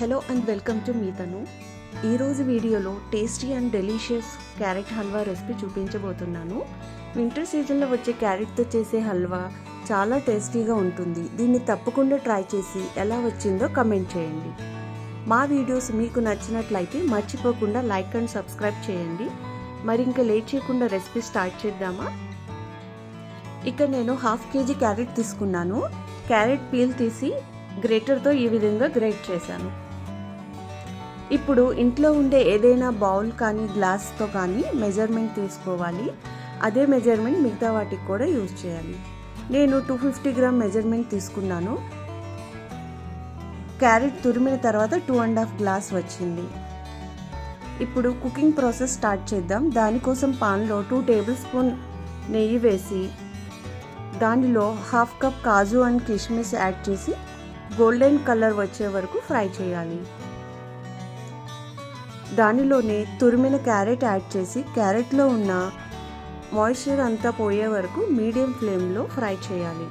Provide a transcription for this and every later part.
Hello and welcome to మీ తను. ఈరోజు వీడియోలో tasty and delicious carrot halwa recipe చూపించబోతున్నాను. వింటర్ సీజన్లో వచ్చే క్యారెట్తో చేసే హల్వా చాలా టేస్టీగా ఉంటుంది. దీన్ని తప్పకుండా ట్రై చేసి ఎలా వచ్చిందో కమెంట్ చేయండి. మా వీడియోస్ మీకు నచ్చినట్లయితే మర్చిపోకుండా లైక్ అండ్ సబ్స్క్రైబ్ చేయండి. మరి ఇంకా లేట్ చేయకుండా రెసిపీ స్టార్ట్ చేద్దామా? ఇక్కడ నేను హాఫ్ కేజీ క్యారెట్ తీసుకున్నాను. క్యారెట్ పీల్ తీసి గ్రేటర్తో ఈ విధంగా గ్రేట్ చేశాను. ఇప్పుడు ఇంట్లో ఉండే ఏదైనా బౌల్ కానీ గ్లాస్తో కానీ మెజర్మెంట్ తీసుకోవాలి. అదే మెజర్మెంట్ మిగతా వాటికి కూడా యూజ్ చేయాలి. నేను టూ ఫిఫ్టీ గ్రామ్ మెజర్మెంట్ తీసుకున్నాను. క్యారెట్ తురిమిన తర్వాత టూ అండ్ హాఫ్ గ్లాస్ వచ్చింది. ఇప్పుడు కుకింగ్ ప్రాసెస్ స్టార్ట్ చేద్దాం. దానికోసం పాన్లో టూ టేబుల్ స్పూన్ నెయ్యి వేసి దానిలో హాఫ్ కప్ కాజు అండ్ కిస్మిస్ యాడ్ చేసి గోల్డెన్ కలర్ వచ్చే వరకు ఫ్రై చేయాలి. దానిలోనే తురిమిన క్యారెట్ యాడ్ చేసి క్యారెట్లో ఉన్న మాయిశ్చర్ అంతా పోయే వరకు మీడియం ఫ్లేమ్లో ఫ్రై చేయాలి.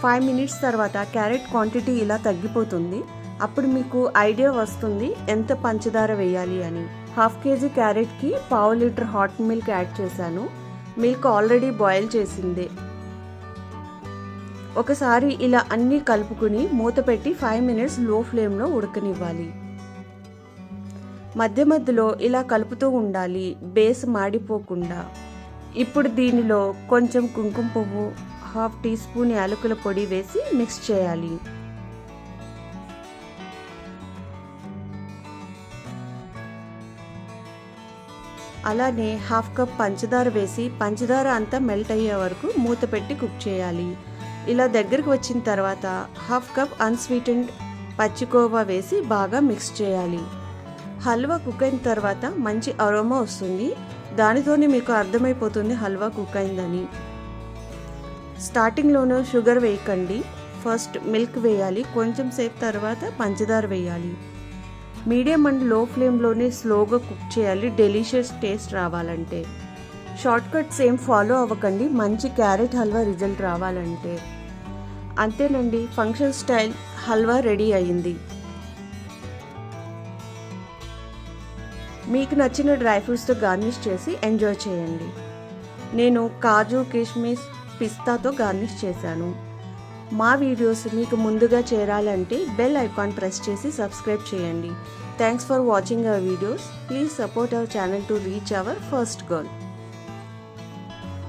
ఫైవ్ మినిట్స్ తర్వాత క్యారెట్ క్వాంటిటీ ఇలా తగ్గిపోతుంది. అప్పుడు మీకు ఐడియా వస్తుంది ఎంత పంచదార వేయాలి అని. హాఫ్ కేజీ క్యారెట్కి పావు లీటర్ హాట్ మిల్క్ యాడ్ చేశాను. మిల్క్ ఆల్రెడీ బాయిల్ చేసిందే. ఒకసారి ఇలా అన్నీ కలుపుకుని మూత పెట్టి ఫైవ్ మినిట్స్లో ఫ్లేమ్లో ఉడకనివ్వాలి. మధ్య మధ్యలో ఇలా కలుపుతూ ఉండాలి బేస్ మాడిపోకుండా. ఇప్పుడు దీనిలో కొంచెం కుంకుమ పువ్వు హాఫ్ టీ స్పూన్ యాలకుల పొడి వేసి మిక్స్ చేయాలి. అలానే హాఫ్ కప్ పంచదార వేసి పంచదార అంతా మెల్ట్ అయ్యే వరకు మూత పెట్టి కుక్ చేయాలి. ఇలా దగ్గరకు వచ్చిన తర్వాత హాఫ్ కప్ అన్స్వీటెండ్ పచ్చికోవా వేసి బాగా మిక్స్ చేయాలి. హల్వా కుక్ అయిన తర్వాత మంచి అరోమా వస్తుంది. దానితోనే మీకు అర్థమైపోతుంది హల్వా కుక్ అయిందని. స్టార్టింగ్లోనూ షుగర్ వేయకండి. ఫస్ట్ మిల్క్ వేయాలి. కొంచెం సేపు తర్వాత పంచదార వేయాలి. మీడియం అండ్లో ఫ్లేమ్లోనే స్లోగా కుక్ చేయాలి. డెలిషియస్ టేస్ట్ రావాలంటే. షార్ట్ కట్స్ ఏం ఫాలో అవ్వకండి. మంచి క్యారెట్ హల్వా రిజల్ట్ రావాలంటే. అంతేనండి. ఫంక్షన్ స్టైల్ హల్వా రెడీ అయింది. మీకు నచ్చిన డ్రై ఫ్రూట్స్తో గార్నిష్ చేసి ఎంజాయ్ చేయండి. నేను కాజు కిష్మిస్ పిస్తాతో గార్నిష్ చేశాను. మా వీడియోస్ మీకు ముందుగా చేరాలంటే బెల్ ఐకాన్ ప్రెస్ చేసి సబ్స్క్రైబ్ చేయండి. Thanks for watching our videos. Please support our channel to reach our first goal